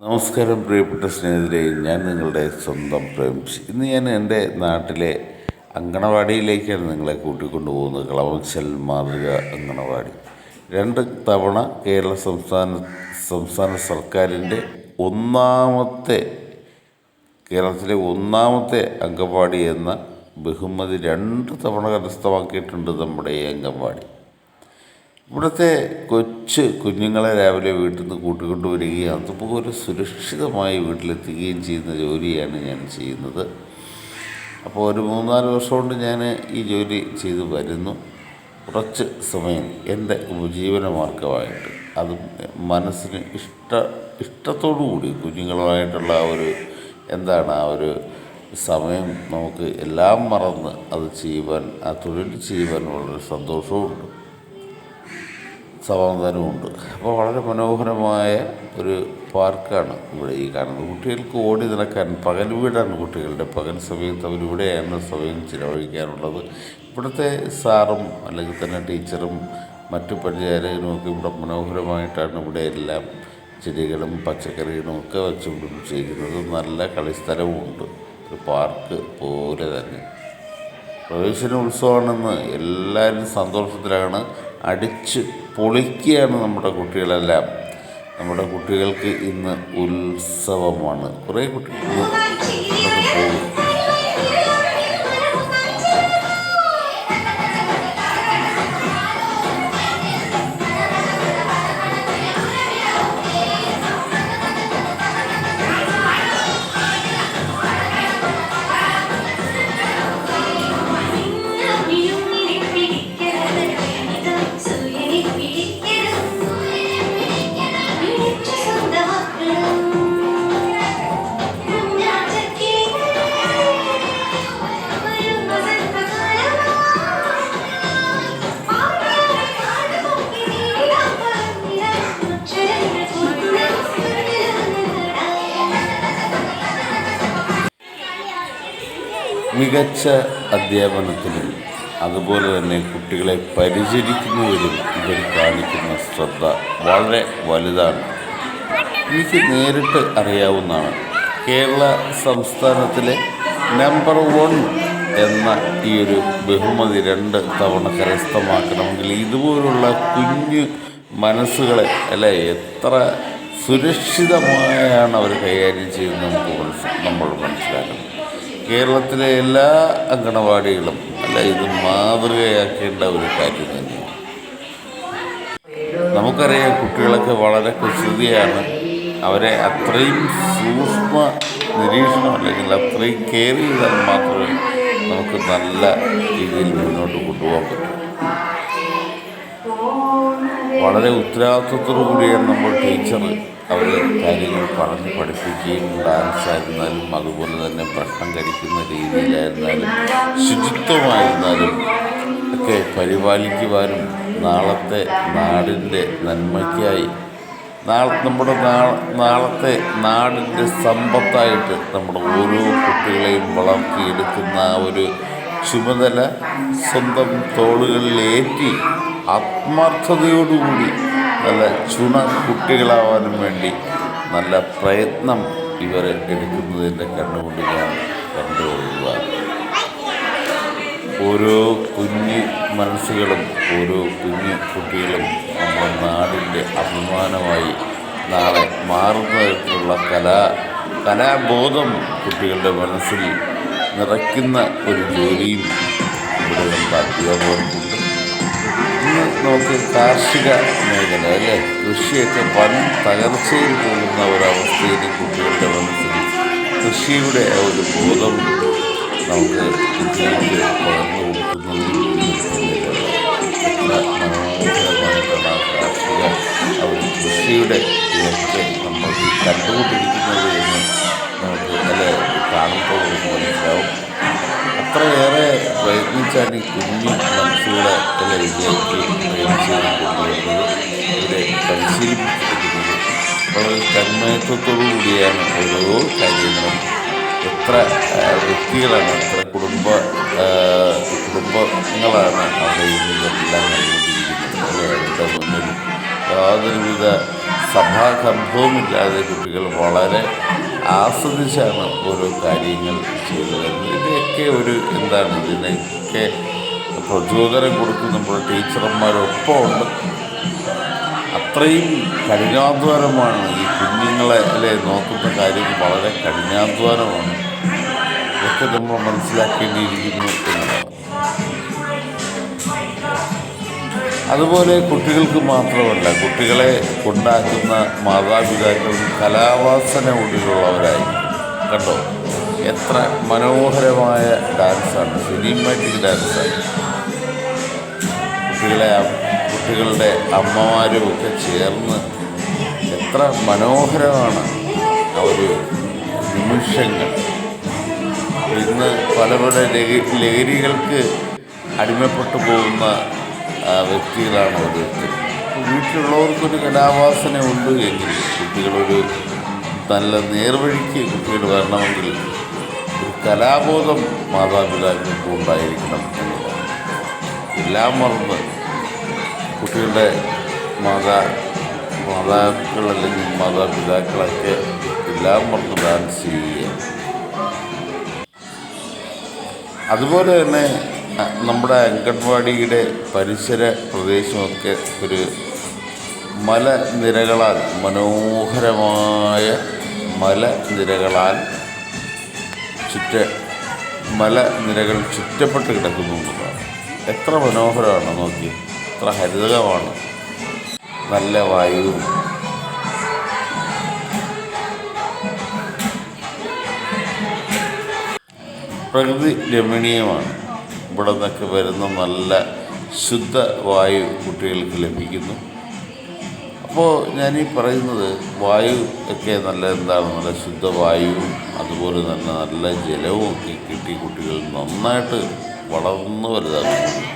നമസ്കാരം പ്രിയപ്പെട്ട സ്നേഹിതരെ. ഞാൻ നിങ്ങളുടെ സ്വന്തം പ്രേംഷി ഇന്ന് ഞാൻ എന്റെ നാട്ടിലെ അങ്കണവാടിയിലേക്കാണ് നിങ്ങളെ കൂട്ടിക്കൊണ്ടു പോകുന്നത്. കളവച്ചൽ മാതൃക അങ്കണവാടി. രണ്ട് തവണ കേരള സംസ്ഥാന സംസ്ഥാന സർക്കാരിന്റെ ഒന്നാമത്തെ കേരളത്തിലെ ഒന്നാമത്തെ അങ്കവാടി എന്ന ബഹുമതി രണ്ട് തവണ കരസ്ഥമാക്കിയിട്ടുണ്ട് നമ്മുടെ ഈ അംഗൻവാടി ഇവിടുത്തെ കൊച്ചു കുഞ്ഞുങ്ങളെ രാവിലെ വീട്ടിൽ നിന്ന് കൂട്ടിക്കൊണ്ട് വരികയും അതുപോലെ സുരക്ഷിതമായി വീട്ടിലെത്തുകയും ചെയ്യുന്ന ജോലിയാണ് ഞാൻ ചെയ്യുന്നത്. അപ്പോൾ ഒരു മൂന്നാൽ വർഷം കൊണ്ട് ഞാൻ ഈ ജോലി ചെയ്തു വരുന്നു. കുറച്ച് സമയം എന്റെ ഉപജീവന മാർഗമായിട്ട് അത് മനസ്സിന് ഇഷ്ട ഇഷ്ടത്തോടു കൂടി കുഞ്ഞുങ്ങളുമായിട്ടുള്ള ആ ഒരു എന്താണ് ആ ഒരു സമയം നമുക്ക് എല്ലാം മറന്ന് അത് ചെയ്യുവാൻ ആ തൊഴിൽ ചെയ്യുവാൻ വളരെ സന്തോഷവുമുണ്ട് സമാധാനമുണ്ട് അപ്പോൾ വളരെ മനോഹരമായ ഒരു പാർക്കാണ് ഇവിടെ ഈ കാണുന്നത്. കുട്ടികൾക്ക് ഓടി നടക്കാൻ പകൽ വീടാണ് കുട്ടികളുടെ. പകൽ സമയത്ത് അവരിവിടെയാണ് സമയം ചിലവഴിക്കാനുള്ളത്. ഇവിടുത്തെ സാറും അല്ലെങ്കിൽ തന്നെ ടീച്ചറും മറ്റു പരിചാരകരും ഒക്കെ ഇവിടെ മനോഹരമായിട്ടാണ് ഇവിടെ എല്ലാം ചെടികളും പച്ചക്കറികളും ഒക്കെ വെച്ച് പിടിപ്പിച്ചിരിക്കുന്നത് നല്ല കളിസ്ഥലവുമുണ്ട് ഒരു പാർക്ക് പോലെ തന്നെ. പ്രവേശന ഉത്സവമാണെന്ന് എല്ലാവരും സന്തോഷത്തിലാണ്. അടിച്ച് പൊളിക്കുകയാണ് നമ്മുടെ കുട്ടികളെല്ലാം. നമ്മുടെ കുട്ടികൾക്ക് ഇന്ന് ഉത്സവമാണ്. കുറേ കുട്ടികൾ പോകും മികച്ച അധ്യാപനത്തിനും അതുപോലെ തന്നെ കുട്ടികളെ പരിചരിക്കുന്നതിലും ഇവർ കാണിക്കുന്ന ശ്രദ്ധ വളരെ വലുതാണ്. എനിക്ക് നേരിട്ട് അറിയാവുന്നതാണ്. കേരള സംസ്ഥാനത്തിലെ നമ്പർ വൺ എന്ന ഈ ഒരു ബഹുമതി രണ്ട് തവണ കരസ്ഥമാക്കണമെങ്കിൽ ഇതുപോലുള്ള കുഞ്ഞു മനസ്സുകളെ അല്ലെ എത്ര സുരക്ഷിതമായാണ് അവർ കൈകാര്യം ചെയ്യുന്നത് നമുക്ക് നമ്മൾ മനസ്സിലാക്കണം. കേരളത്തിലെ എല്ലാ അങ്കണവാടികളും അല്ല ഇത് മാതൃകയാക്കേണ്ട ഒരു കാര്യം തന്നെയാണ്. നമുക്കറിയാം കുട്ടികളൊക്കെ വളരെ കുസൃതിയാണ്. അവരെ അത്രയും സൂക്ഷ്മ നിരീക്ഷണം അല്ലെങ്കിൽ അത്രയും കെയർ ചെയ്താൽ മാത്രമേ നമുക്ക് നല്ല രീതിയിൽ മുന്നോട്ട് കൊണ്ടുപോകാൻ പറ്റൂ. വളരെ ഉത്തരവാദിത്വത്തോടു കൂടിയാണ് നമ്മൾ ടീച്ചർ അവർ കാര്യങ്ങൾ പറഞ്ഞ് പഠിപ്പിക്കുകയും ഡാൻസ് ആയിരുന്നാലും അതുപോലെ തന്നെ ഭക്ഷണം കഴിക്കുന്ന രീതിയിലായിരുന്നാലും ശുചിത്വമായിരുന്നാലും ഒക്കെ പരിപാലിക്കുവാനും നാളത്തെ നാടിന്റെ നന്മയ്ക്കായി നാളെ നമ്മുടെ നാളത്തെ നാടിന്റെ സമ്പത്തായിട്ട് നമ്മുടെ ഓരോ കുട്ടികളെയും വളർത്തിയെടുക്കുന്ന ആ ഒരു ചുമതല സ്വന്തം തോളുകളിലേറ്റി ആത്മാർത്ഥതയോടുകൂടി നല്ല ചുണ കുട്ടികളാവാനും വേണ്ടി നല്ല പ്രയത്നം ഇവർ എടുക്കുന്നതിന്റെ കണ്ണുകൊണ്ട് ഞാൻ കണ്ടുകൊള്ളുക ഓരോ കുഞ്ഞ് മനസ്സുകളും ഓരോ കുഞ്ഞു കുട്ടികളും നമ്മുടെ നാടിന്റെ അഭിമാനമായി നാളെ മാറുന്ന തരത്തിലുള്ള കലാ കലാബോധം കുട്ടികളുടെ മനസ്സിൽ നിറയ്ക്കുന്ന ഒരു ജോലിയും ഇവിടെ അധ്യാപകർക്കുണ്ട്. ഇന്ന് നമുക്ക് കാർഷിക മേഖല അല്ലേ? കൃഷിയൊക്കെ വൻ തകർച്ചയിൽ പോകുന്ന ഒരവസ്ഥയിൽ കുട്ടികളുടെ മനസ്സിൽ കൃഷിയുടെ ഒരു ബോധം നമുക്ക് കുട്ടികൾക്ക് പകർന്നു കൊടുക്കുന്നതിൽ കാർഷിക കൃഷിയുടെ നമ്മൾ കണ്ടുകൊണ്ടിരിക്കുന്നത് ഈ കുഞ്ഞു മനസ്സിലൂടെ അല്ലെ ഇതിലേക്ക് പ്രയത്നിച്ചുകൊണ്ടിരിക്കുന്നത് ഇവരെ പരിശീലിപ്പിച്ചെടുക്കുന്നത് വളരെ തന്മയത്വത്തോടു കൂടിയാണ് ഓരോ കാര്യങ്ങളും. എത്ര വ്യക്തികളാണ് എത്ര കുടുംബ കുടുംബങ്ങളാണ് അവിടെ ഇതെല്ലാം അവരുടെ മുന്നിൽ യാതൊരുവിധ സഭാകമ്പവുമില്ലാതെ കുട്ടികൾ വളരെ ആസ്വദിച്ചാണ് ഓരോ കാര്യങ്ങൾ ചെയ്തു വരുന്നത് ഇതിനൊക്കെ ഒരു എന്താണ് ഇതിനൊക്കെ പ്രചോദനം കൊടുക്കുമ്പോൾ ടീച്ചർമാരൊപ്പം ഉണ്ട് അത്രയും കഠിനാധ്വാനമാണ് ഈ കുഞ്ഞുങ്ങളെ അല്ലെ നോക്കുന്ന കാര്യം വളരെ കഠിനാധ്വാനമാണ്. ഇതൊക്കെ നമ്മൾ മനസ്സിലാക്കേണ്ടിയിരിക്കുന്നു എന്നുള്ളതാണ്. അതുപോലെ കുട്ടികൾക്ക് മാത്രമല്ല കുട്ടികളെ ഉണ്ടാക്കുന്ന മാതാപിതാക്കളും കലാവാസന ഉള്ളിലുള്ളവരായിരിക്കും കണ്ടോ? എത്ര മനോഹരമായ ഡാൻസാണ് സിനിമാറ്റിക് ഡാൻസാണ്. കുട്ടികളെ കുട്ടികളുടെ അമ്മമാരും ഒക്കെ ചേർന്ന് എത്ര മനോഹരമാണ് ആ ഒരു നിമിഷങ്ങൾ. ഇന്ന് പല പല ലഹ ലഹരികൾക്ക് അടിമപ്പെട്ടു പോകുന്ന വ്യക്തികളാണ് ഓരോരുത്തർ വീട്ടിലുള്ളവർക്കൊരു കലാവാസന ഉണ്ട് എങ്കിൽ കുട്ടികളൊരു നല്ല നേർവഴിക്ക് കുട്ടികൾ വരണമെങ്കിൽ ഒരു കലാബോധം മാതാപിതാക്കൾക്ക് ഉണ്ടായിരിക്കണം എന്നുള്ളതാണ് എല്ലാം മറന്ന് കുട്ടികളുടെ മാതാ മാതാക്കൾ അല്ലെങ്കിൽ മാതാപിതാക്കളൊക്കെ എല്ലാം മറന്ന് ഡാൻസ് ചെയ്യുകയാണ്. അതുപോലെ തന്നെ നമ്മുടെ അംഗൻവാടിയുടെ പരിസര പ്രദേശമൊക്കെ ഒരു മലനിരകളാൽ മനോഹരമായ മലനിരകളാൽ ചുറ്റ മലനിരകൾ ചുറ്റപ്പെട്ട് കിടക്കുന്നു എത്ര മനോഹരമാണ് നോക്കി. എത്ര ഹരിതകമാണ്. നല്ല വായുവും. പ്രകൃതി രമണീയമാണ്. ഇവിടെ നിന്നൊക്കെ വരുന്ന നല്ല ശുദ്ധ വായു കുട്ടികൾക്ക് ലഭിക്കുന്നു. അപ്പോൾ ഞാനീ പറയുന്നത് വായു ഒക്കെ നല്ല എന്താണ്? നല്ല ശുദ്ധവായുവും അതുപോലെ തന്നെ നല്ല ജലവും ഒക്കെ കിട്ടി കുട്ടികൾ നന്നായിട്ട് വളർന്നു വലുതാകുന്നു